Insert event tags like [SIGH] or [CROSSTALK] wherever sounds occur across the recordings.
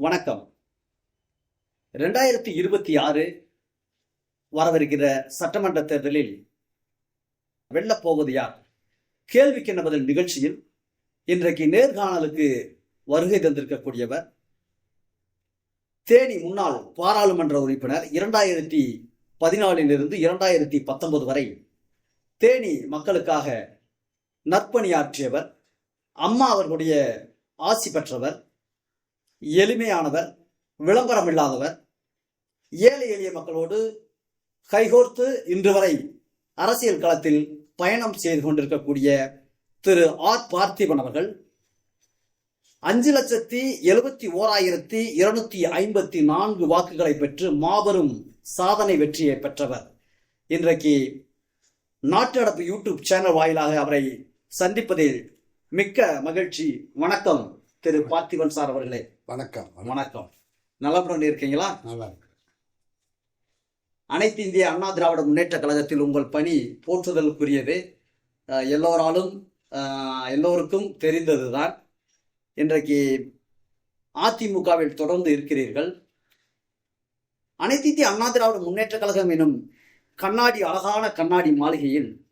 வணக்கம். ரெண்டாயிரத்தி இருபத்தி ஆறு வரவிருக்கிற சட்டமன்ற தேர்தலில் வெல்லப்போவது யார்? கேள்விக்கு என்ன நிகழ்ச்சியில் இன்றைக்கு நேர்காணலுக்கு வருகை தந்திருக்கக்கூடியவர் தேனி முன்னாள் பாராளுமன்ற உறுப்பினர் இரண்டாயிரத்தி பதினாலிலிருந்து இரண்டாயிரத்தி பத்தொன்பது வரை தேனி மக்களுக்காக நற்பணியாற்றியவர் அம்மா அவர்களுடைய ஆசி பெற்றவர் எளிமையானவர் விளம்பரம் இல்லாதவர் ஏழை எளிய மக்களோடு கைகோர்த்து இன்று வரை அரசியல் களத்தில் பயணம் செய்து கொண்டிருக்கக்கூடிய திரு ஆர். பார்த்திபன் அவர்கள் அஞ்சு லட்சத்தி எழுபத்தி ஓராயிரத்தி இருநூத்தி ஐம்பத்தி நான்கு வாக்குகளை பெற்று மாபெரும் சாதனை வெற்றியை பெற்றவர். இன்றைக்கு நாட்டு நடப்பு யூடியூப் சேனல் வாயிலாக அவரை சந்திப்பதில் மிக்க மகிழ்ச்சி. வணக்கம் திரு பார்த்திபன் சார் அவர்களே. வணக்கம் வணக்கம். நலமுடன் இருக்கீங்களா? நல்லா இருக்கு. அனைத்து இந்திய அண்ணா திராவிட முன்னேற்ற கழகத்தில் உங்கள் பணி போற்றுதலுக்குரியது. எல்லோராலும் எல்லோருக்கும் தெரிந்ததுதான். இன்றைக்கு அதிமுகவில் தொடர்ந்து இருக்கிறீர்கள். அனைத்து இந்திய அண்ணா திராவிட முன்னேற்ற கழகம் எனும் கண்ணாடி அழகான கண்ணாடி மாளிகையில்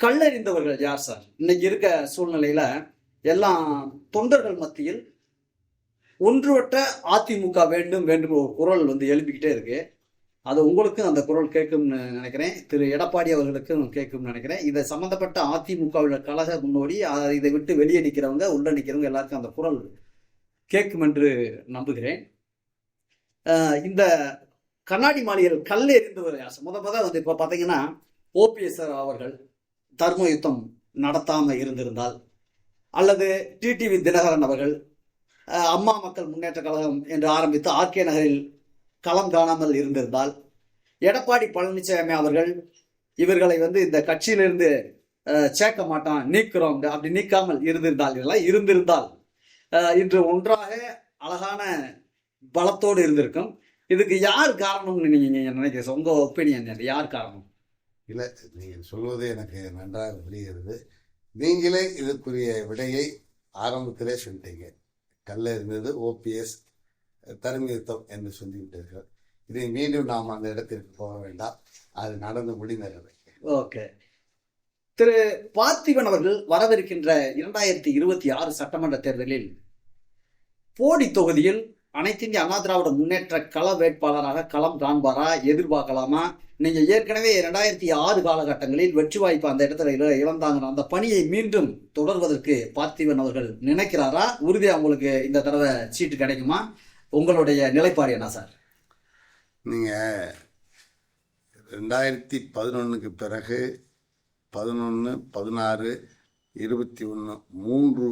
கல்லறிந்தவர்கள் யார் சார்? இன்னைக்கு இருக்க சூழ்நிலையில எல்லாம் தொண்டர்கள் மத்தியில் ஒன்றுவட்ட அதிமுக வேண்டும் வேண்டும் ஒரு குரல் வந்து எழுப்பிக்கிட்டே இருக்கு. அது உங்களுக்கும் அந்த குரல் கேட்கும்னு நினைக்கிறேன். திரு எடப்பாடி அவர்களுக்கும் கேட்கும்னு நினைக்கிறேன். இதை சம்பந்தப்பட்ட அதிமுகவில் கழக முன்னோடி இதை விட்டு வெளியே நிற்கிறவங்க உள்ள நிற்கிறவங்க எல்லாருக்கும் அந்த குரல் கேட்கும் என்று நம்புகிறேன் இந்த கண்ணாடி மாளிகையில் கல் எறிந்தவர் முத முத வந்து இப்போ பார்த்தீங்கன்னா ஓபிஎஸ் அவர்கள் தர்ம யுத்தம் நடத்தாமல் இருந்திருந்தால் அல்லது டிடிவி தினகரன் அவர்கள் அம்மா மக்கள் முன்னேற்ற கழகம் என்று ஆரம்பித்து ஆர்கே நகரில் களம் காணாமல் இருந்திருந்தால் எடப்பாடி பழனிசாமி அவர்கள் இவர்களை வந்து இந்த கட்சியிலிருந்து சேர்க்க மாட்டான் நீக்கிறோம் அப்படி நீக்காமல் இருந்திருந்தால் இதெல்லாம் இருந்திருந்தால் இன்று ஒன்றாக அழகான பலத்தோடு இருந்திருக்கும். இதுக்கு யார் காரணம்னு நீங்க நினைக்கிறீங்க? உங்க ஒப்பீனியன் யார் காரணம்? இல்லை நீங்கள் சொல்வது எனக்கு நன்றாக புரிகிறது. நீங்களே இதற்குரிய விடையை ஆரம்பத்திலே சொல்லிட்டீங்க. கல்ல இருந்தது ஓபிஎஸ் தருமியுத்தம் என்று சொல்லிவிட்டார்கள். இதை மீண்டும் நாம் அந்த இடத்திற்கு போக வேண்டாம். அது நடந்து முடிந்தது. ஓகே. திரு பார்த்திபன் அவர்கள் வரவிருக்கின்ற இரண்டாயிரத்தி இருபத்தி ஆறு சட்டமன்ற தேர்தலில் போடி தொகுதியில் அனைத்து இந்திய அண்ணா திராவிட முன்னேற்ற கள வேட்பாளராக களம் காண்பாரா? எதிர்பார்க்கலாமா? நீங்க ஏற்கனவே இரண்டாயிரத்தி ஆறு காலகட்டங்களில் வெற்றி வாய்ப்பு அந்த இடத்துல இழந்தாங்கன்னா இழந்தாங்க அந்த பணியை மீண்டும் தொடர்வதற்கு பார்த்திபன் அவர்கள் நினைக்கிறாரா? உறுதியா உங்களுக்கு இந்த தடவை சீட்டு கிடைக்குமா? உங்களுடைய நிலைப்பாடு என்ன சார்? நீங்கள் ரெண்டாயிரத்தி பதினொன்றுக்கு பிறகு பதினொன்று பதினாறு இருபத்தி ஒன்று மூன்று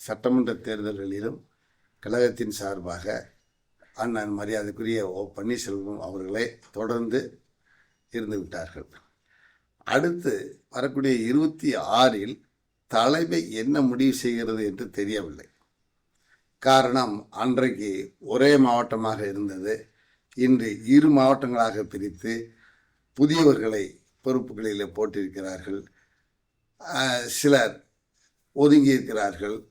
சட்டமன்ற தேர்தல்களிலும் கழகத்தின் சார்பாக அண்ணன் மரியாதைக்குரிய ஓ பன்னீர்செல்வம் அவர்களே தொடர்ந்து இருந்து விட்டார்கள். அடுத்து வரக்கூடிய இருபத்தி ஆறில் தலைமை என்ன முடிவு செய்கிறது என்று தெரியவில்லை. காரணம் அன்றைக்கு ஒரே மாவட்டமாக இருந்தது. இன்று இரு மாவட்டங்களாக பிரித்து புதியவர்களை பொறுப்புகளில் போட்டிருக்கிறார்கள். சிலர் ஒதுங்கி இருக்கிறார்கள்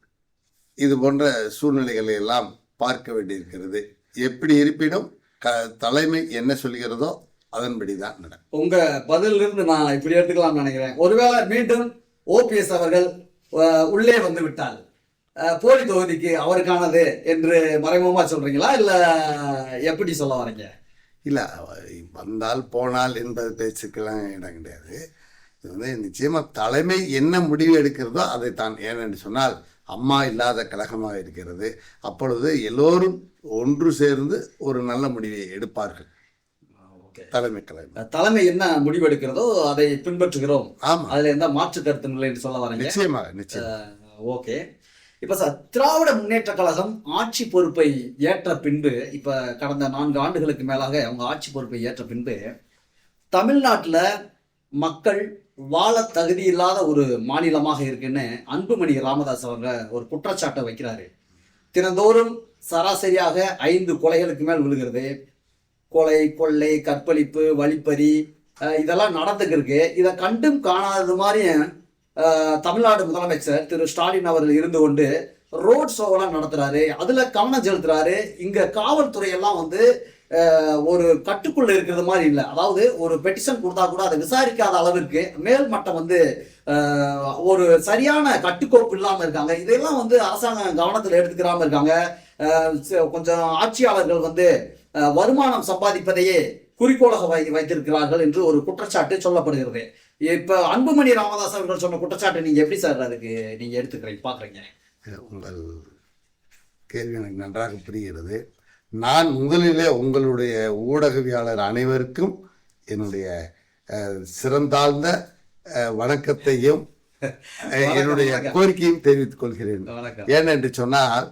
இது போன்ற சூழ்நிலைகளை எல்லாம் பார்க்க வேண்டியிருக்கிறது. எப்படி இருப்பினும் க தலைமை என்ன சொல்கிறதோ அதன்படி தான் நடக்கும். உங்க பதிலிருந்து நான் இப்படி எடுத்துக்கலாம்னு நினைக்கிறேன். ஒருவேளை மீண்டும் ஓபிஎஸ் அவர்கள் உள்ளே வந்து விட்டால் போலி தொகுதிக்கு அவருக்கானது என்று மறைமுகமா சொல்றீங்களா? இல்ல எப்படி சொல்ல வரீங்க? இல்லை வந்தால் போனால் என்பது பேச்சுக்கெல்லாம் இடம் கிடையாது. இது வந்து நிச்சயமாக தலைமை என்ன முடிவு எடுக்கிறதோ அதை தான் ஏனென்று சொன்னால் அம்மா இல்லாத கழகமாக இருக்கிறது. அப்பொழுது எல்லோரும் ஒன்று சேர்ந்து ஒரு நல்ல முடிவை எடுப்பார்கள். தலைமை கழகம். தலைமை என்ன முடிவெடுக்கிறதோ அதை பின்பற்றுகிறோம். ஆமாம் அதுல எந்த மாற்று கருத்து இல்லை என்று சொல்ல வரீங்க? நிச்சயமாக நிச்சயம் ஓகே. இப்ப சார் திராவிட முன்னேற்ற கழகம் ஆட்சி பொறுப்பை ஏற்ற பின்பு இப்ப கடந்த நான்கு ஆண்டுகளுக்கு மேலாக அவங்க ஆட்சி பொறுப்பை ஏற்ற பின்பு தமிழ்நாட்டுல மக்கள் வாழ தகுதி இல்லாத ஒரு மாநிலமாக இருக்குன்னு அன்புமணி ராமதாஸ் அவங்க ஒரு குற்றச்சாட்டை வைக்கிறாரு. தினந்தோறும் சராசரியாக ஐந்து கொலைகளுக்கு மேல் விழுகிறது. கொலை கொள்ளை கற்பழிப்பு வழிப்பறி இதெல்லாம் நடந்துக்கிருக்கு. இதை கண்டும் காணாதது மாதிரி தமிழ்நாடு முதலமைச்சர் திரு ஸ்டாலின் அவர்கள் இருந்து கொண்டு ரோட் ஷோவெல்லாம் நடத்துறாரு. அதுல கவனம் செலுத்துறாரு. இங்க காவல்துறை எல்லாம் வந்து ஒரு கட்டுக்குள்ள இருக்கிறது மாதிரி இல்லை. அதாவது ஒரு பெட்டிஷன் கொடுத்தா கூட அதை விசாரிக்காத அளவிற்கு மேல் மட்டம் வந்து ஒரு சரியான கட்டுக்கோப்பு இல்லாமல் இருக்காங்க. இதெல்லாம் வந்து அரசாங்கம் கவனத்தில் எடுத்துக்கிறாம இருக்காங்க. ச- கொஞ்சம் ஆட்சியாளர்கள் வந்து வருமானம் சம்பாதிப்பதையே குறிக்கோளாக வை வைத்திருக்கிறார்கள் என்று ஒரு குற்றச்சாட்டு சொல்லப்படுகிறது. இப்போ அன்புமணி ராமதாஸ் அவர்கள் சொன்ன குற்றச்சாட்டு நீங்கள் எப்படி சார் அதுக்கு நீங்கள் எடுத்துக்கிறீங்க பார்க்குறீங்க உங்கள் கேள்வி எனக்கு நன்றாக புரிகிறது. நான் முதலிலே உங்களுடைய ஊடகவியாளர் அனைவருக்கும் என்னுடைய சிறந்தாழ்ந்த வணக்கத்தையும் என்னுடைய. கோரிக்கையும் தெரிவித்துக் கொள்கிறேன். ஏனென்று சொன்னால்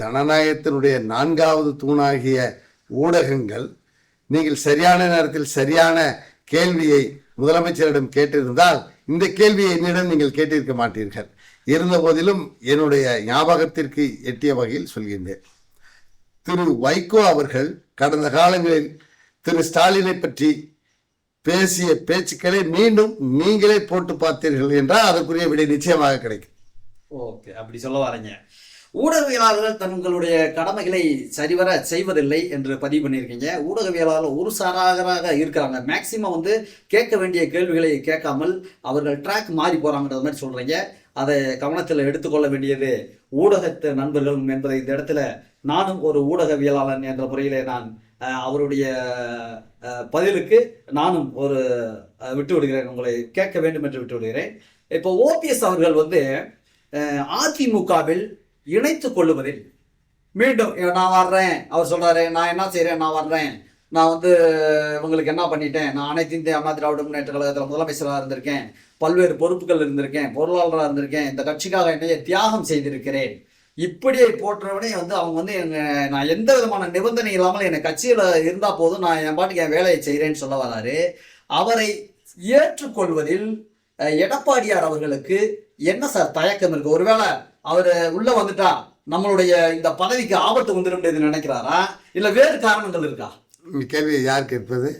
ஜனநாயகத்தினுடைய நான்காவது தூணாகிய ஊடகங்கள் நீங்கள் சரியான நேரத்தில் சரியான கேள்வியை முதலமைச்சரிடம் கேட்டிருந்தால் இந்த கேள்வியை என்னிடம் நீங்கள் கேட்டிருக்க மாட்டீர்கள். இருந்த போதிலும் என்னுடைய ஞாபகத்திற்கு எட்டிய வகையில் சொல்கின்றேன். திரு வைகோ அவர்கள் கடந்த காலங்களில் திரு ஸ்டாலினை பற்றி பேசிய பேச்சுக்களை மீண்டும் நீங்களே போட்டு பார்த்தீர்கள் என்றால் அதற்குரிய விடை நிச்சயமாக கிடைக்கும். ஓகே அப்படி சொல்ல வரீங்க. ஊடகவியலாளர்கள் தங்களுடைய கடமைகளை சரிவர செய்வதில்லை என்று பதிவு பண்ணியிருக்கீங்க. ஊடகவியலாளர் ஒரு சாராகராக இருக்கிறாங்க. மேக்சிமம் வந்து கேட்க வேண்டிய கேள்விகளை கேட்காமல் அவர்கள் ட்ராக் மாறி போகிறாங்கன்றது மாதிரி சொல்கிறீங்க அதை கவனத்தில் எடுத்துக்கொள்ள வேண்டியது ஊடகத்து நண்பர்கள் என்பதை இந்த இடத்துல நானும் ஒரு ஊடகவியலாளன் என்ற முறையிலே நான் அவருடைய பதிலுக்கு நானும் ஒரு விட்டு விடுகிறேன் உங்களை கேட்க வேண்டும் என்று விட்டு விடுகிறேன் இப்போ ஓபிஎஸ் அவர்கள் வந்து அதிமுகவில் இணைத்து கொள்ளுவதில் மீண்டும் நான் வர்றேன். அவர் சொல்றாரு நான் என்ன செய்கிறேன் நான் வர்றேன். நான் வந்து இவங்களுக்கு என்ன பண்ணிட்டேன்? நான் அனைத்து இந்திய அண்ணா திராவிட முன்னேற்ற கழகத்தில் முதலமைச்சராக இருந்திருக்கேன். பல்வேறு பொறுப்புகள் இருந்திருக்கேன். பொருளாளராக இருந்திருக்கேன். இந்த கட்சிக்காக என்னைய தியாகம் செய்திருக்கிறேன். இப்படியே போற்றவனே வந்து அவங்க வந்து எங்க நான் எந்த விதமான நிபந்தனை இல்லாமல் என் கட்சியில இருந்தா போதும் நான் என் பாட்டுக்கு என் வேலையை செய்கிறேன்னு சொல்ல வராரு. அவரை ஏற்றுக்கொள்வதில் எடப்பாடியார் அவர்களுக்கு என்ன சார் தயக்கம் இருக்கு? ஒருவேளை அவர் உள்ள வந்துட்டா நம்மளுடைய இந்த பதவிக்கு ஆபத்து வந்துடும் நினைக்கிறாரா? இல்ல வேறு காரணங்கள் இருக்கா? கேள்வி யார் கேட்பது?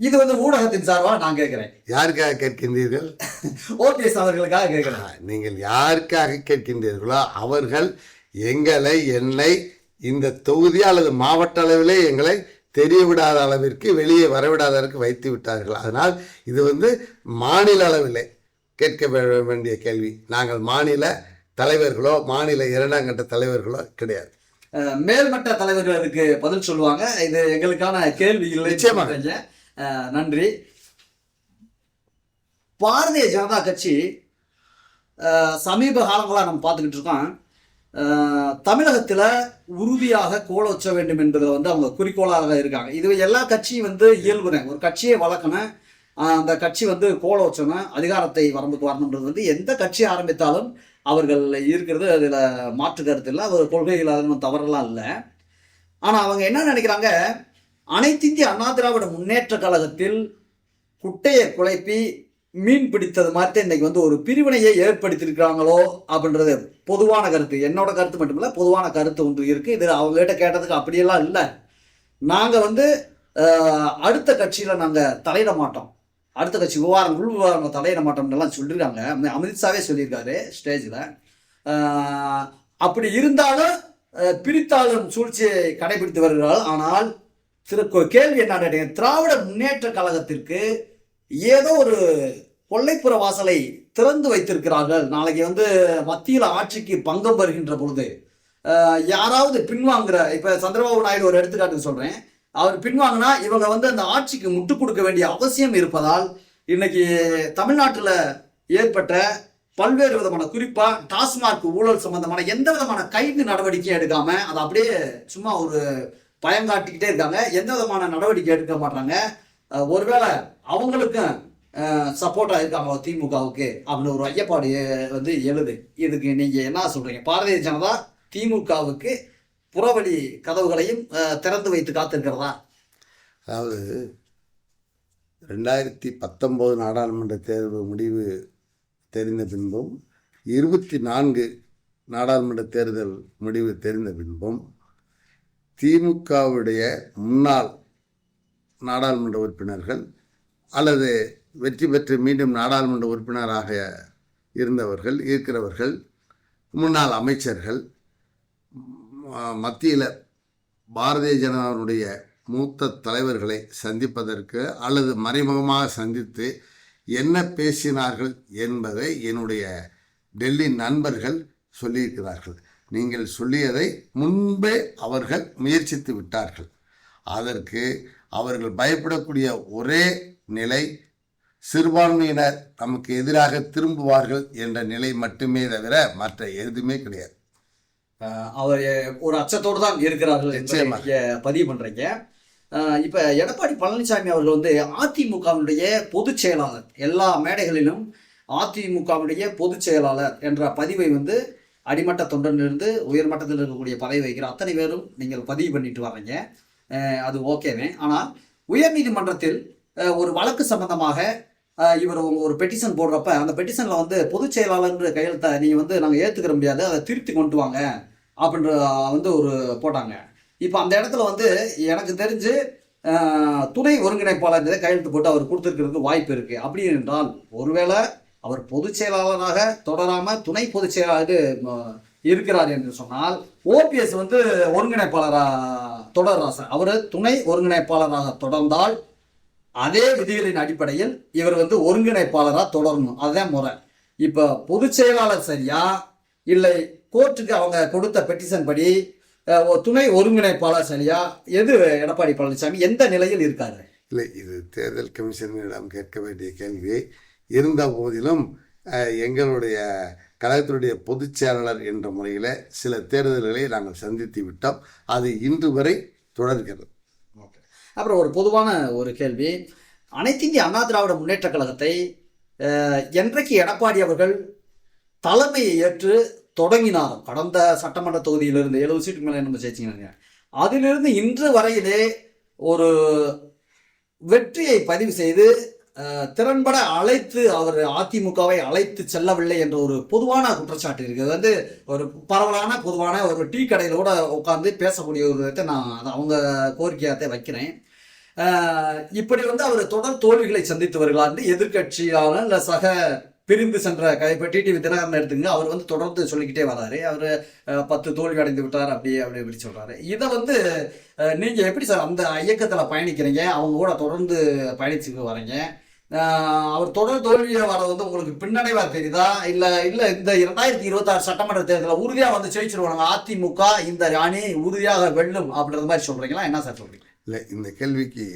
இது வந்து ஊடகத்தின் சார்பா நான் கேட்கிறேன். யாருக்காக கேட்கின்றீர்கள்? [LAUGHS] ஓபிஎஸ் அவர்களுக்காக கேட்கிறேன். நீங்கள் யாருக்காக கேட்கின்றீர்களோ அவர்கள் எங்களை என்னை இந்த தொகுதி அல்லது மாவட்ட அளவிலே எங்களை தெரிய விடாத அளவிற்கு வெளியே வரவிடாத அளவுக்கு வைத்து விட்டார்கள். அதனால் இது வந்து மாநில அளவிலே கேட்க வேண்டிய கேள்வி. நாங்கள் மாநில தலைவர்களோ மாநில இரண்டாம் கட்ட தலைவர்களோ கிடையாது. மேல்மட்ட தலைவர்களுக்கு பதில் சொல்லுவாங்க. இது எங்களுக்கான கேள்வி இல்லை நிச்சயமா. நன்றி. பாரதிய ஜனதா கட்சி சமீப காலங்களாக நம்ம பார்த்துக்கிட்டு இருக்கோம். தமிழகத்தில் உறுதியாக உறுதியாக கோலோச்ச வேண்டும் என்பதை வந்து அவங்க குறிக்கோளாக இருக்காங்க. இது எல்லா கட்சியும் வந்து இயல்புதான். ஒரு கட்சியை வளர்க்கணும். அந்த கட்சி வந்து கோலோச்சணும் அதிகாரத்தை வரம்புக்கு வரணுன்றது வந்து எந்த கட்சி ஆரம்பித்தாலும் அவர்கள் இருக்கிறது அதில் மாற்று கருத்து இல்லை. அவர் கொள்கைகள் அதனும் தவறெல்லாம் இல்லை. ஆனால் அவங்க என்ன நினைக்கிறாங்க? அனைத்திந்திய அண்ணா திராவிட முன்னேற்ற கழகத்தில் குட்டையை குழப்பி மீன் பிடித்தது மாதிரி தான் இன்னைக்கு வந்து ஒரு பிரிவினையை ஏற்படுத்தியிருக்கிறாங்களோ அப்படின்றது பொதுவான கருத்து. என்னோட கருத்து மட்டுமில்ல பொதுவான கருத்து ஒன்று இருக்குது இது அவங்ககிட்ட கேட்டதுக்கு அப்படியெல்லாம் இல்லை. நாங்கள் வந்து அடுத்த கட்சியில் நாங்கள் தலையிட மாட்டோம். அடுத்த கட்சி விவகாரம் உள் விவகாரம் தலையிட மாட்டோம்லாம் சொல்லியிருக்காங்க. அமித்ஷாவே சொல்லியிருக்காரு ஸ்டேஜில். அப்படி இருந்தாலும் பிரித்தாளும் சூழ்ச்சியை கடைபிடித்து வருகிறார்கள். ஆனால் சிறு கேள்வி என்ன கேட்டீங்க. திராவிட முன்னேற்ற கழகத்திற்கு ஏதோ ஒரு கொல்லைப்புற வாசலை திறந்து வைத்திருக்கிறார்கள். நாளைக்கு வந்து மத்தியில் ஆட்சிக்கு பங்கம் வருகின்ற பொழுது யாராவது பின்வாங்குற இப்போ சந்திரபாபு நாயுடு ஒரு எடுத்துக்காட்டுக்கு சொல்கிறேன் அவர் பின்வாங்கினா இவங்க வந்து அந்த ஆட்சிக்கு முட்டுக் கொடுக்க வேண்டிய அவசியம் இருப்பதால் இன்னைக்கு தமிழ்நாட்டில் ஏற்பட்ட பல்வேறு விதமான குறிப்பாக டாஸ்மாக் ஊழல் சம்பந்தமான எந்த விதமான கைது நடவடிக்கையும் எடுக்காமல் அதை அப்படியே சும்மா ஒரு பயம் காட்டிக்கிட்டே இருக்காங்க. எந்த விதமான நடவடிக்கை எடுக்க மாட்டாங்க. ஒருவேளை அவங்களுக்கும் சப்போர்ட்டாக இருக்காங்களோ திமுகவுக்கு அப்படின்னு ஒரு ஐயப்பாடு வந்து எழுது. இதுக்கு நீங்கள் என்ன சொல்கிறீங்க பாரதிய ஜனதா திமுகவுக்கு புறவழி கதவுகளையும் திறந்து வைத்து காத்திருக்கிறதா? அதாவது ரெண்டாயிரத்தி பத்தொம்போது நாடாளுமன்ற தேர்வு முடிவு தெரிந்த பின்பும் இருபத்தி நான்கு நாடாளுமன்ற தேர்தல் முடிவு தெரிந்த பின்பும் திமுகவுடைய முன்னாள் நாடாளுமன்ற உறுப்பினர்கள் அல்லது வெற்றி பெற்று மீண்டும் நாடாளுமன்ற உறுப்பினராக இருந்தவர்கள் இருக்கிறவர்கள் முன்னாள் அமைச்சர்கள் மத்தியில் பாரதிய ஜனதாவுடைய மூத்த தலைவர்களை சந்திப்பதற்கு அல்லது மறைமுகமாக சந்தித்து என்ன பேசினார்கள் என்பதை என்னுடைய டெல்லி நண்பர்கள் சொல்லியிருக்கிறார்கள். நீங்கள் சொல்லியதை முன்பே அவர்கள் முயற்சித்து விட்டார்கள். அதற்கு அவர்கள் பயப்படக்கூடிய ஒரே நிலை சிறுபான்மையினர் நமக்கு எதிராக திரும்புவார்கள் என்ற நிலை மட்டுமே தவிர மற்ற எதுவுமே கிடையாது. அவர் ஒரு அச்சத்தோடு தான் இருக்கிறார்கள் பதிவு பண்றீங்க. அஹ் இப்ப எடப்பாடி பழனிசாமி அவர்கள் வந்து அதிமுகவினுடைய பொதுச் செயலாளர். எல்லா மேடைகளிலும் அதிமுகவினுடைய பொதுச் செயலாளர் என்ற பதிவை வந்து அடிமட்ட தொண்டனிலிருந்து உயர்மட்டத்தில் இருக்கக்கூடிய பதவி வகிக்கிற அத்தனை பேரும் நீங்கள் பதிவு பண்ணிட்டு வரீங்க. அது ஓகேவே. ஆனால் உயர்நீதிமன்றத்தில் ஒரு வழக்கு சம்பந்தமாக இவர் ஒரு- ஒரு பெட்டிஷன் போடுறப்ப அந்த பெட்டிஷனில் வந்து பொதுச் செயலாளர்ன்ற கையெழுத்தை நீங்கள் வந்து நாங்கள் ஏற்றுக்கிற முடியாது. அதை திருத்தி கொண்டு வாங்க அப்படின்ற வந்து ஒரு போட்டாங்க. இப்போ அந்த இடத்துல வந்து எனக்கு தெரிஞ்சு துணை ஒருங்கிணைப்பாளர் கையெழுத்து போட்டு அவர் கொடுத்துருக்கிறதுக்கு வாய்ப்பு இருக்குது அப்படி என்றால் ஒருவேளை அவர் பொதுச் செயலாளராக தொடராம துணை பொதுச் செயலாளர் இருக்கிறார் என்று சொன்னால் ஓபிஎஸ் வந்து ஒருங்கிணைப்பாளராக தொடர்றார் சார். அவர் துணை ஒருங்கிணைப்பாளராக தொடர்ந்தால் அதே விதிகளின் அடிப்படையில் இவர் வந்து ஒருங்கிணைப்பாளராக தொடரணும். அதுதான் முறை. இப்போ பொதுச் செயலாளர் சரியா? இல்லை கோர்ட்டுக்கு அவங்க கொடுத்த பெட்டிஷன் படி துணை ஒருங்கிணைப்பாளர் சரியா? எது எடப்பாடி பழனிசாமி? எந்த நிலையில் இருக்காரு? இல்லை இது தேர்தல் கமிஷனிடம் கேட்க வேண்டிய கேள்வி. இருந்த போதிலும் எங்களுடைய கழகத்தினுடைய பொதுச் செயலாளர் என்ற முறையில் சில தேர்தல்களை நாங்கள் சந்தித்து விட்டோம். அது இன்று வரை தொடர்கிறது. அப்புறம் ஒரு பொதுவான ஒரு கேள்வி. அனைத்திந்திய அண்ணா திராவிட முன்னேற்ற கழகத்தை என்றைக்கு எடப்பாடி அவர்கள் தலைமையை ஏற்று தொடங்கினாரோ? கடந்த சட்டமன்ற தொகுதியிலிருந்து எழுபது சீட்டுக்கு மேலே நம்ம ஜெயிச்சிங்க அதிலிருந்து இன்று வரையிலே ஒரு வெற்றியை பதிவு செய்து திறன்பட அழைத்து அவர் அதிமுகவை அழைத்து செல்லவில்லை என்ற ஒரு பொதுவான குற்றச்சாட்டு இருக்குது வந்து ஒரு பரவலான பொதுவான ஒரு டீ கடையில் கூட உட்காந்து பேசக்கூடிய ஒரு இதை நான் அதை அவங்க கோரிக்கையாகத்தை வைக்கிறேன். இப்படி வந்து அவர் தொடர் தோல்விகளை சந்தித்து வருகிறார் எதிர்கட்சியான இல்லை சக பிரிந்து சென்ற கை இப்போ டிடிவி தினகரன் எடுத்துங்க அவர் வந்து தொடர்ந்து சொல்லிக்கிட்டே வராரு. அவர் பத்து தோல்வி அடைந்து விட்டார் அப்படியே அப்படி இப்படி சொல்கிறாரு இதை வந்து நீங்கள் எப்படி சார் அந்த இயக்கத்தில் பயணிக்கிறீங்க? அவங்க கூட தொடர்ந்து பயணிச்சுட்டு வரீங்க. அவர் தொடர் தோல்வியை வர வந்து உங்களுக்கு பின்னடைவா தெரியுதா? இல்லை இல்லை இந்த இரண்டாயிரத்தி இருபத்தாறு சட்டமன்ற தேர்தலில் உறுதியாக வந்து ஜெயிச்சிருவாங்க அதிமுக இந்த அணி உறுதியாக வெல்லும் அப்படின்ற மாதிரி சொல்கிறீங்களா என்ன சார் சொல்கிறீங்க இல்லை இந்த கேள்விக்கு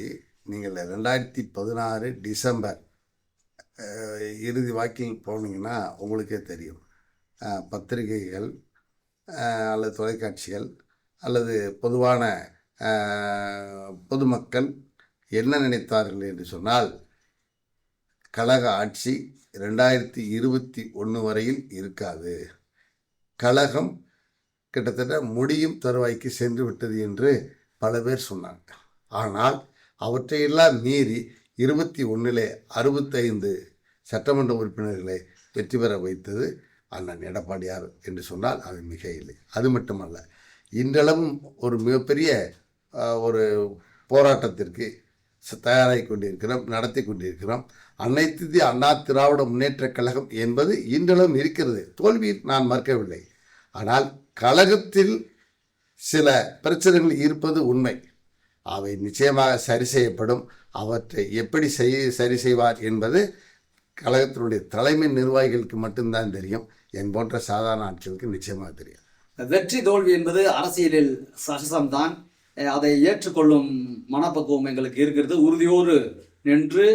நீங்கள் ரெண்டாயிரத்தி பதினாறு டிசம்பர் இறுதி வாக்கில் போனீங்கன்னா உங்களுக்கே தெரியும். பத்திரிகைகள் அல்லது தொலைக்காட்சிகள் அல்லது பொதுவான பொதுமக்கள் என்ன நினைத்தார்கள் என்று சொன்னால் கழக ஆட்சி ரெண்டாயிரத்தி இருபத்தி ஒன்று வரையில் இருக்காது. கழகம் கிட்டத்தட்ட முடியும் தருவாய்க்கு சென்று விட்டது என்று பல பேர் சொன்னாங்க. ஆனால் அவற்றையெல்லாம் மீறி இருபத்தி ஒன்றிலே அறுபத்தைந்து சட்டமன்ற உறுப்பினர்களை வெற்றி பெற வைத்தது அண்ணன் எடப்பாடியார் என்று சொன்னால் அது மிக இல்லை அது மட்டுமல்ல இன்றளவும் ஒரு மிகப்பெரிய ஒரு போராட்டத்திற்கு தயாராகி கொண்டிருக்கிறோம் நடத்தி கொண்டிருக்கிறோம். அனைத்து அண்ணா திராவிட முன்னேற்றக் கழகம் என்பது இன்றளவும் இருக்கிறது. தோல்வி நான் மறுக்கவில்லை. ஆனால் கழகத்தில் சில பிரச்சனைகள் இருப்பது உண்மை. அவை நிச்சயமாக சரி செய்யப்படும். அவற்றை எப்படி செய் சரி செய்வார் என்பது கழகத்தினுடைய தலைமை நிர்வாகிகளுக்கு மட்டும்தான் தெரியும். என் போன்ற சாதாரண ஆட்களுக்கு நிச்சயமாக தெரியும் வெற்றி தோல்வி என்பது அரசியலில் சகசம்தான் அதை ஏற்றுக்கொள்ளும் மனப்பக்குவம் எங்களுக்கு இருக்கிறது. உறுதியோடு நின்று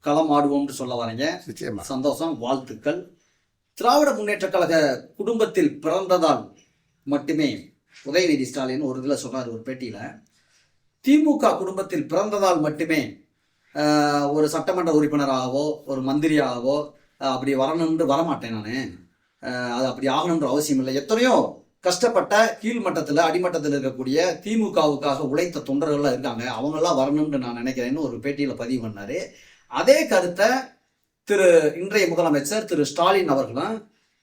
களம் ஆடுவோம்னு சொல்ல வரீங்க. சந்தோஷம் வாழ்த்துக்கள். திராவிட முன்னேற்ற கழக குடும்பத்தில் பிறந்ததால் மட்டுமே உதயநிதி ஸ்டாலின் ஒரு இதில் சொன்னார் ஒரு பேட்டியில். திமுக குடும்பத்தில் பிறந்ததால் மட்டுமே ஒரு சட்டமன்ற உறுப்பினராகவோ ஒரு மந்திரியாகவோ அப்படி வரணும்னு வரமாட்டேன் நான். அது அப்படி ஆகணுன்ற அவசியம் இல்லை. எத்தனையோ கஷ்டப்பட்ட கீழ்மட்டத்தில் அடிமட்டத்தில் இருக்கக்கூடிய திமுகவுக்காக உழைத்த தொண்டர்கள்லாம் இருக்காங்க. அவங்கெல்லாம் வரணும்னு நான் நினைக்கிறேன்னு ஒரு பேட்டியில் பதிவு பண்ணார். அதே கருத்தை திரு இன்றைய முதலமைச்சர் திரு ஸ்டாலின் அவர்களும்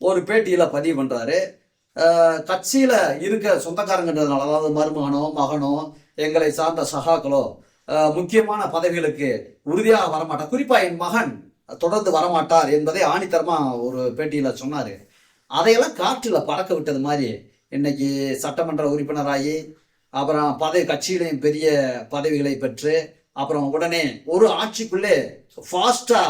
ஒரு பேட்டியில் பதிவு பண்ணுறாரு கட்சியில் இருக்க சொந்தக்காரங்கன்றதுனால அதாவது மருமகனோ மகனோ எங்களை சார்ந்த சகாக்களோ முக்கியமான பதவிகளுக்கு உறுதியாக வரமாட்டார். குறிப்பாக என் மகன் தொடர்ந்து வரமாட்டார் என்பதை ஆணித்தரமாக ஒரு பேட்டியில் சொன்னார். அதையெல்லாம் காற்றில் பறக்க விட்டது மாதிரி இன்னைக்கு சட்டமன்ற உறுப்பினராகி அப்புறம் பதவி கட்சியிலையும் பெரிய பதவிகளை பெற்று அப்புறம் உடனே ஒரு ஆட்சிக்குள்ளே ஃபாஸ்டா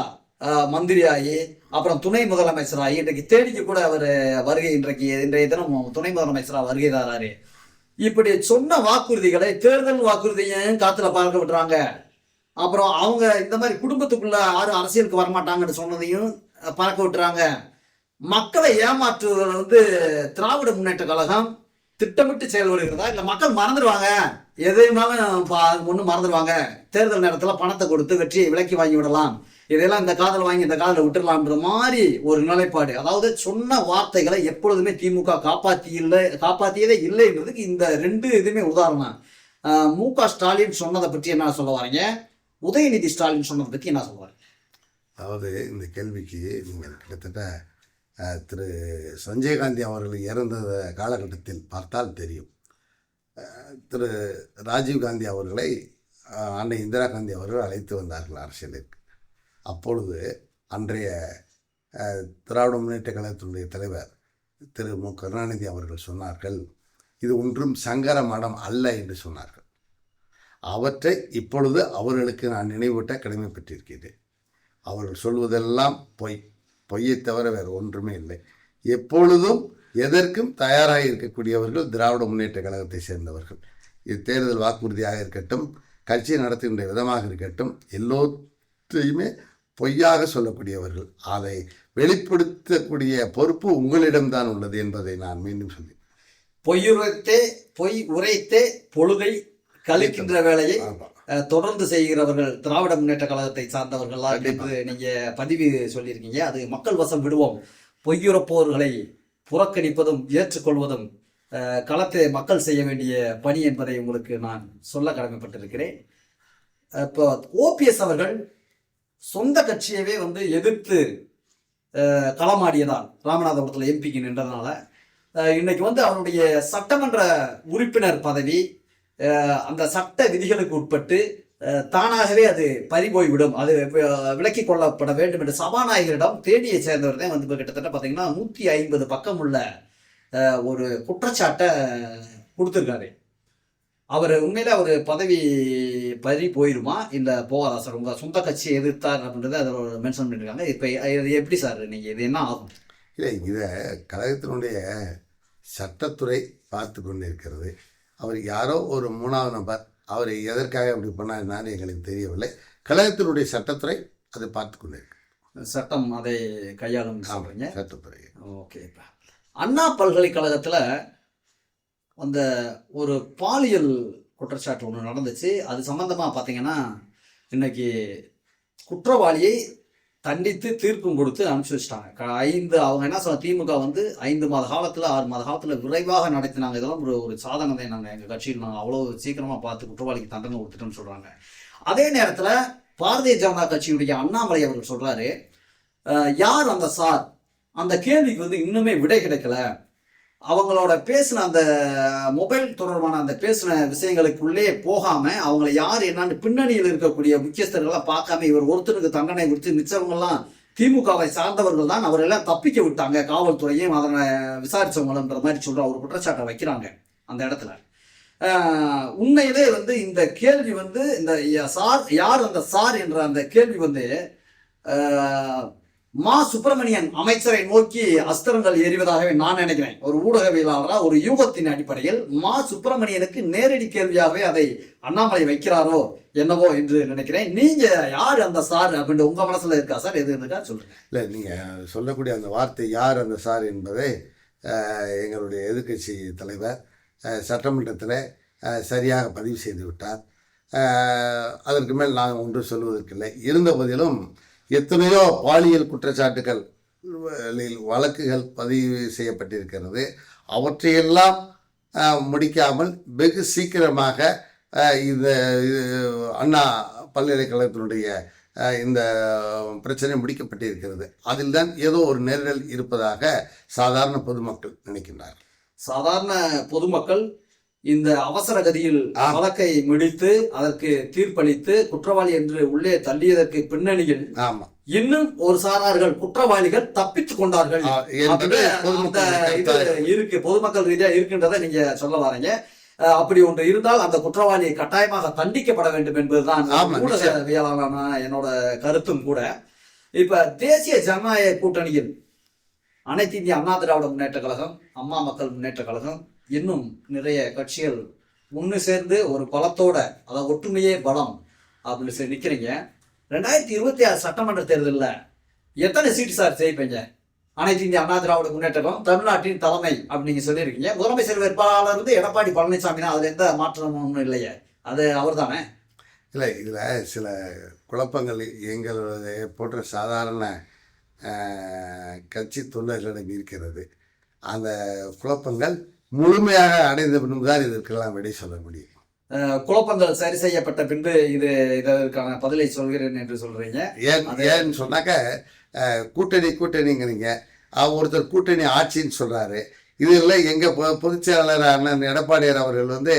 மந்திரியாகி அப்புறம் துணை முதலமைச்சராகி இன்றைக்கு தேடிக்கு கூட அவர் வருகை இன்றைக்கு இன்றைய தினம் துணை முதலமைச்சராக வருகை தராரு இப்படி சொன்ன வாக்குறுதிகளை தேர்தல் வாக்குறுதியையும் காத்துல பார்க்க விட்டுறாங்க. அப்புறம் அவங்க இந்த மாதிரி குடும்பத்துக்குள்ள யாரும் அரசியலுக்கு வரமாட்டாங்கன்னு சொன்னதையும் பறக்க விட்டுறாங்க. மக்களை ஏமாற்றுவதில் வந்து திராவிட முன்னேற்ற கழகம் திட்டமிட்டு செயல்படுகிறதா? இல்லை மக்கள் மறந்துடுவாங்க. எதையுமாலும் ஒன்றும் மறந்துடுவாங்க. தேர்தல் நேரத்தில் பணத்தை கொடுத்து வெற்றியை விலக்கி வாங்கி விடலாம். இதையெல்லாம் இந்த காதல் வாங்கி இந்த காதல விட்டுடலாம்ன்ற மாதிரி ஒரு நிலைப்பாடு. அதாவது சொன்ன வார்த்தைகளை எப்பொழுதுமே திமுக காப்பாற்றி இல்லை காப்பாற்றியதே இல்லைன்றதுக்கு இந்த ரெண்டு இதுவுமே உதாரணம். மு க ஸ்டாலின் சொன்னதை பற்றி என்ன சொல்ல வரீங்க? உதயநிதி ஸ்டாலின் சொன்னதை பற்றி என்ன சொல்லுவார் அதாவது இந்த கேள்விக்கு நீங்கள் கிட்டத்தட்ட திரு சஞ்சய் காந்தி அவர்கள் இறந்த காலகட்டத்தில் பார்த்தால் தெரியும். திரு ராஜீவ் காந்தி அவர்களை அன்னை இந்திரா காந்தி அவர்கள் அழைத்து வந்தார்கள் அரசியலுக்கு. அப்பொழுது அன்றைய திராவிட முன்னேற்ற கழகத்தினுடைய தலைவர் திரு மு. கருணாநிதி அவர்கள் சொன்னார்கள் இது ஒன்றும் சங்கர மடம் அல்ல என்று சொன்னார்கள். அவற்றை இப்பொழுது அவர்களுக்கு நான் நினைவூட்ட கடமைப்பட்டிருக்கிறேன். அவர்கள் சொல்வதெல்லாம் பொய். பொய்யை தவிர வேறு ஒன்றுமே இல்லை. எப்பொழுதும் எதற்கும் தயாராக இருக்கக்கூடியவர்கள் திராவிட முன்னேற்ற கழகத்தை சேர்ந்தவர்கள். இது தேர்தல் வாக்குறுதியாக இருக்கட்டும் கட்சி நடத்துகின்ற விதமாக இருக்கட்டும் எல்லோத்தையுமே பொய்யாக சொல்லக்கூடியவர்கள். அதை வெளிப்படுத்தக்கூடிய பொறுப்பு உங்களிடம்தான் உள்ளது என்பதை நான் மீண்டும் சொல்லி பொய்யுரைத்தே பொய் உரைத்தே பொழுதை கழிக்கின்ற வேலையை தொடர்ந்து செய்கிறவர்கள் திராவிட முன்னேற்ற கழகத்தை சார்ந்தவர்களா. என்று நீங்க பதிவு சொல்லியிருக்கீங்க. அது மக்கள் வசம் விடுவோம். பொய்யுறப்போர்களை புறக்கணிப்பதும் ஏற்றுக்கொள்வதும் களத்தை மக்கள் செய்ய வேண்டிய பணி என்பதை உங்களுக்கு நான் சொல்ல கடமைப்பட்டிருக்கிறேன். இப்போ ஓபிஎஸ் அவர்கள் சொந்த கட்சியவே வந்து எதிர்த்து களமாடியதால் ராமநாதபுரத்தில் எம்பிக்கு நின்றதுனால இன்னைக்கு வந்து அவருடைய சட்டமன்ற உறுப்பினர் பதவி அந்த சட்ட விதிகளுக்கு உட்பட்டு தானாகவே அது பறிபோய்விடும். அது விலக்கி விலக்கிக் கொள்ளப்பட வேண்டும் என்று சபாநாயகரிடம் தேடியை சேர்ந்தவர் தான் வந்து கிட்டத்தட்ட பார்த்தீங்கன்னா நூற்றி ஐம்பது பக்கம் உள்ள ஒரு குற்றச்சாட்டை கொடுத்துருக்காரு. அவர் உண்மையில அவர் பதவி பறி போயிருமா? இல்லை போகாதா சார்? உங்க சொந்த கட்சியை எதிர்த்தார் அப்படின்றத அதில் மென்ஷன் பண்ணியிருக்காங்க இப்போ இது எப்படி சார்? நீங்க இது என்ன ஆகும்? இல்லை இதை கழகத்தினுடைய சட்டத்துறை பார்த்து கொண்டு இருக்கிறது அவர் யாரோ ஒரு மூணாவது நபர். அவர் எதற்காக அப்படி பண்ணார் என்னன்னு எங்களுக்கு தெரியவில்லை. கழகத்தினுடைய சட்டத்துறை அதை பார்த்து கொண்டு இருக்கு சட்டம் அதை கையாளும் சொல்றீங்க. சட்டத்துறை. ஓகே அண்ணா பல்கலைக்கழகத்தில் அந்த ஒரு பாலியல் குற்றச்சாட்டு ஒன்று நடந்துச்சு. அது சம்பந்தமாக பார்த்தீங்கன்னா இன்னைக்கு குற்றவாளியை கண்டித்து தீர்ப்பும் கொடுத்து அனுப்பிச்சு வச்சிட்டாங்க. ஐந்து அவங்க என்ன சொன்ன திமுக வந்து ஐந்து மாத காலத்தில் ஆறு மாத காலத்தில் விரைவாக நடத்தினாங்க இதெல்லாம் ஒரு ஒரு சாதனை தான் நாங்கள் எங்கள் கட்சியில் நாங்கள் அவ்வளோ சீக்கிரமாக பார்த்து குற்றவாளிக்கு தண்டனை கொடுத்துட்டோம்னு சொல்கிறாங்க அதே நேரத்தில் பாரதிய ஜனதா கட்சியுடைய அண்ணாமலை அவர்கள் சொல்கிறாரு யார் அந்த சார்? அந்த கேள்விக்கு வந்து இன்னுமே விடை கிடைக்கல. அவங்களோட பேசின அந்த மொபைல் தொடர்பான அந்த பேசின விஷயங்களுக்குள்ளே போகாம அவங்களை யார் என்னன்னு பின்னணியில் இருக்கக்கூடிய முக்கியஸ்தர்கள்லாம் பார்க்காம இவர் ஒருத்தருக்கு தண்டனை கொடுத்து மிச்சவங்கெல்லாம் திமுகவை சார்ந்தவர்கள் தான் அவரெல்லாம் தப்பிக்க விட்டாங்க. காவல்துறையும் அதனை விசாரிச்சவங்கன்ற மாதிரி சொல்ற ஒரு குற்றச்சாட்டை வைக்கிறாங்க அந்த இடத்துல. உண்மையிலே வந்து இந்த கேள்வி வந்து இந்த சார் யார் அந்த சார் என்ற அந்த கேள்வி வந்து மா சுப்பிரமணியன் அமைச்சரை நோக்கி அஸ்திரங்கள் எறிவதாகவே நான் நினைக்கிறேன். ஒரு ஊடகவியலாளராக ஒரு யூகத்தின் அடிப்படையில் மா சுப்பிரமணியனுக்கு நேரடி கேள்வியாகவே அதை அண்ணாமலை வைக்கிறாரோ என்னவோ என்று நினைக்கிறேன். நீங்க யார் அந்த சார் அப்படின்னு உங்க மனசுல இருக்கா சார்? எது இருக்கா சொல்லுங்க. இல்லை நீங்கள் சொல்லக்கூடிய அந்த வார்த்தை யார் அந்த சார் என்பதை எங்களுடைய எதிர்க்கட்சி தலைவர் சட்டமன்றத்தில் சரியாக பதிவு செய்து விட்டார். அதற்கு மேல் நான் ஒன்றும் சொல்வதற்கில்லை. இருந்த போதிலும் எத்தனையோ பாலியல் குற்றச்சாட்டுகள் வழக்குகள் பதிவு செய்யப்பட்டிருக்கிறது. அவற்றையெல்லாம் முடிக்காமல் வெகு சீக்கிரமாக இந்த அண்ணா பல்கலைக்கழகத்தினுடைய இந்த பிரச்சனை முடிக்கப்பட்டிருக்கிறது. அதில் தான் ஏதோ ஒரு நேரிடல் இருப்பதாக சாதாரண பொதுமக்கள் நினைக்கின்றார்கள். சாதாரண பொதுமக்கள் இந்த அவசர கதியில். வழக்கை முடித்து அதற்கு தீர்ப்பளித்து குற்றவாளி என்று உள்ளே தள்ளியதற்கு பின்னணியில் ஆமா. இன்னும் ஒரு சாரார்கள் குற்றவாளிகள் தப்பித்துக் கொண்டார்கள். இருக்கு. பொதுமக்கள் ரீதியா இருக்கின்றதை நீங்க சொல்ல வரீங்க. அப்படி ஒன்று இருந்தால் அந்த குற்றவாளி கட்டாயமாக தண்டிக்கப்பட வேண்டும் என்பதுதான் ஆமா, ஊடகவியலாளரான என்னோட கருத்தும் கூட. இப்ப தேசிய ஜனநாயக கூட்டணியில் அனைத்து இந்திய அண்ணா திராவிட முன்னேற்ற கழகம் அம்மா மக்கள் முன்னேற்ற கழகம் இன்னும் நிறைய கட்சிகள் ஒன்று சேர்ந்து ஒரு பலத்தோட அதாவது ஒற்றுமையே பலம் அப்படின்னு சொல்லி நிற்கிறீங்க ரெண்டாயிரத்தி இருபத்தி ஆறு சட்டமன்ற தேர்தலில் எத்தனை சீட்டு சார் ஜெயிப்பீங்க? அனைத்து இந்திய அண்ணா திராவிட முன்னேற்றம் தமிழ்நாட்டின் தலைமை அப்படின்னு சொல்லியிருக்கீங்க. முதலமைச்சர் வேட்பாளர் வந்து எடப்பாடி பழனிசாமி தான். அதில் எந்த மாற்றமும் ஒன்றும் இல்லையே. அது அவர் தானே இல்லை இதில் சில குழப்பங்கள் எங்களுடைய போன்ற சாதாரண கட்சி தொண்டர்களிடம் இருக்கிறது. அந்த குழப்பங்கள் முழுமையாக அடைந்த பின்புதான் இதற்கெல்லாம் விடை சொல்ல முடியும். குழப்பங்கள் சரி செய்யப்பட்ட பின்பு இது இதற்கான பதிலை சொல்கிறேன் என்று சொல்றீங்க. ஏன் ஏன்னு சொன்னாக்க கூட்டணி கூட்டணிங்கிறீங்க. ஒருத்தர் கூட்டணி ஆட்சின்னு சொல்றாரு. இதில் எங்கள் பொ பொதுச் செயலாளர் அண்ணன் எடப்பாடியார் அவர்கள் வந்து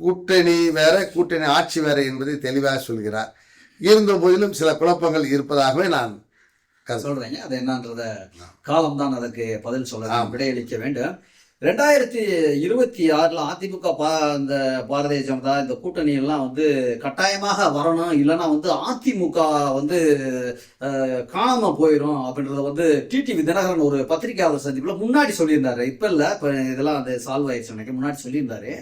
கூட்டணி வேற கூட்டணி ஆட்சி வேற என்பதை தெளிவாக சொல்கிறார். இருந்த போதிலும் சில குழப்பங்கள் இருப்பதாகவே நான் கருது சொல்றீங்க. அது என்னன்றத காலம்தான் அதற்கு பதில் சொல்ல. விடையளிக்க வேண்டும். ரெண்டாயிரத்தி இருபத்தி ஆறில் அதிமுக பா இந்த பாரதிய ஜனதா இந்த கூட்டணியெல்லாம் வந்து கட்டாயமாக வரணும் இல்லைன்னா வந்து அதிமுக வந்து காணாமல் போயிடும் அப்படின்றத வந்து டிடிவி தினகரன் ஒரு பத்திரிகையாளர் சந்திப்பில் முன்னாடி சொல்லியிருந்தாரு. இப்போ இல்லை இப்போ இதெல்லாம் அந்த சால்வ் ஆயிடுச்சு எனக்கு முன்னாடி சொல்லியிருந்தாரு.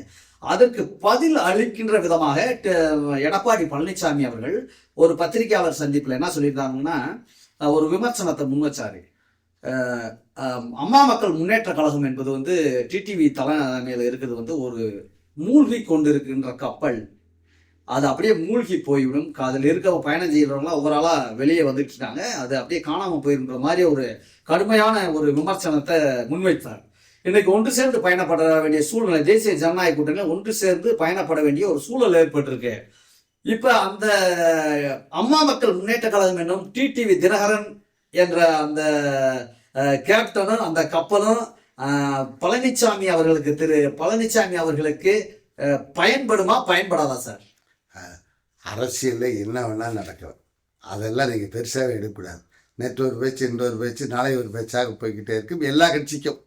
அதற்கு பதில் அளிக்கின்ற விதமாக ட- எடப்பாடி பழனிசாமி அவர்கள் ஒரு பத்திரிகையாளர் சந்திப்பில் என்ன சொல்லியிருந்தாங்கன்னா ஒரு விமர்சனத்தை முன்வச்சாரு. அஹ், அம்மா மக்கள் முன்னேற்ற கழகம் என்பது வந்து டிடிவி தலைமையில் இருக்கிறது வந்து ஒரு மூழ்கி கொண்டிருக்கின்ற கப்பல். அது அப்படியே மூழ்கி போய்விடும். அதில் இருக்க பயணம் செய்கிறவங்களாம் ஓவராலாக வெளியே வந்துட்டு இருக்காங்க அது அப்படியே காணாமல் போயிருன்ற மாதிரி ஒரு கடுமையான ஒரு விமர்சனத்தை முன்வைத்தார். இன்றைக்கு ஒன்று சேர்ந்து பயணப்பட வேண்டிய சூழ்நிலை தேசிய ஜனநாயக கூட்டணியில் ஒன்று சேர்ந்து பயணப்பட வேண்டிய ஒரு சூழல் ஏற்பட்டிருக்கு. இப்போ அந்த அம்மா மக்கள் முன்னேற்ற கழகம் என்னும் டிடிவி தினகரன் என்ற அந்த கேப்டனும் அந்த கப்பலும் பழனிசாமி அவர்களுக்கு திரு பழனிசாமி அவர்களுக்கு பயன்படுமா பயன்படாதா சார்? அரசியலில் என்ன வேணால் நடக்கலாம் அதெல்லாம் நீங்கள் பெருசாகவே எடுக்கக்கூடாது. நேற்று ஒரு பேச்சு இன்னொரு பேச்சு நாளை ஒரு பேச்சாக போய்கிட்டே இருக்கும். எல்லா கட்சிக்கும்.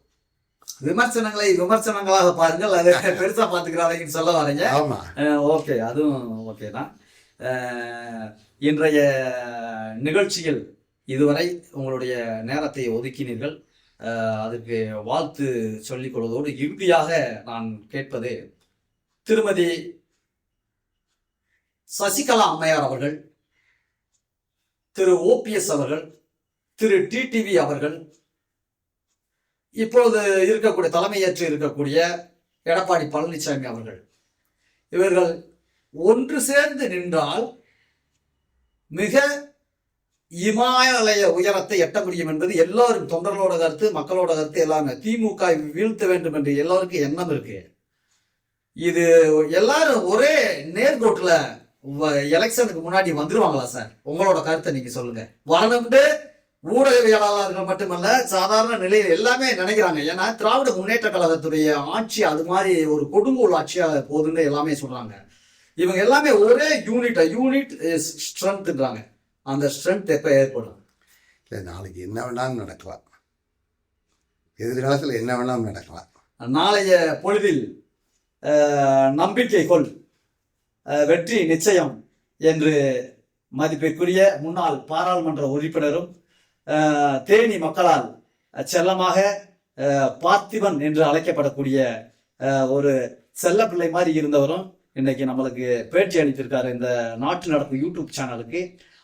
விமர்சனங்களை விமர்சனங்களாக பாருங்கள். அதை பெருசா பாத்துக்கிறாங்கன்னு சொல்ல வரீங்க. ஆமாம் ஓகே. அதுவும் ஓகே தான். இன்றைய நிகழ்ச்சியில் இதுவரை உங்களுடைய நேரத்தை ஒதுக்கினீர்கள். அதுக்கு அதற்கு வாழ்த்து சொல்லிக் கொள்வதோடு இறுதியாக நான் கேட்பது திருமதி சசிகலா அம்மையார் அவர்கள் திரு ஓபிஎஸ் அவர்கள் திரு டிடிவி அவர்கள் இப்பொழுது இருக்கக்கூடிய தலைமையேற்று இருக்கக்கூடிய எடப்பாடி பழனிசாமி அவர்கள். இவர்கள் ஒன்று சேர்ந்து நின்றால் மிக இமாலய உயரத்தை எட்ட முடியும் என்பது எல்லாரும் தொண்டர்களோட கருத்து மக்களோட கருத்து எல்லாமே. திமுக வீழ்த்த வேண்டும் என்று எல்லாருக்கும் எண்ணம் இருக்கு. இது எல்லாரும் ஒரே நேர்கோட்டில் வ- எலெக்ஷனுக்கு முன்னாடி வந்துருவாங்களா சார்? உங்களோட கருத்தை நீங்க சொல்லுங்க. வரணும்னு ஊடகவியலாளர்கள் மட்டுமல்ல சாதாரண நிலையில் எல்லாமே நினைக்கிறாங்க. ஏன்னா திராவிட முன்னேற்ற கழகத்துடைய ஆட்சி அது மாதிரி ஒரு கொடுங்கோல் ஆட்சியா போகுதுன்னு எல்லாமே சொல்றாங்க. இவங்க எல்லாமே ஒரே யூனிட் யூனிட் ஸ்ட்ரென்த்ன்றாங்க அந்த ஸ்ட்ரென்த் எப்ப ஏற்படும்? இல்லை நாளைக்கு என்ன வேணாலும் நடக்கலாம். எதிர்காலத்தில் என்ன வேணாலும் நடக்கலாம். நாளைய பொழுதில் நம்பிக்கை கொள். வெற்றி நிச்சயம் என்று மதிப்பிற்குரிய முன்னாள் பாராளுமன்ற உறுப்பினரும் தேனி மக்களால் செல்லமாக பார்த்திபன் என்று அழைக்கப்படக்கூடிய ஒரு செல்லப்பிள்ளை மாதிரி இருந்தவரும் இன்னைக்கு நம்மளுக்கு பேட்டி அளித்திருக்காரு இந்த நாட்டு நடப்பு யூடியூப் சேனலுக்கு.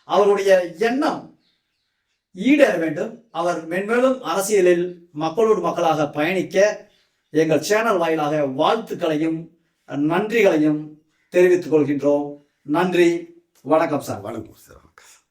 அவருடைய எண்ணம் ஈடேற வேண்டும். அவர் மென்மேலும் அரசியலில் மக்களோடு மக்களாக பயணிக்க எங்கள் சேனல் வாயிலாக வாழ்த்துக்களையும் நன்றிகளையும் தெரிவித்துக் கொள்கின்றோம். நன்றி. வணக்கம் சார். வணக்கம் சார்.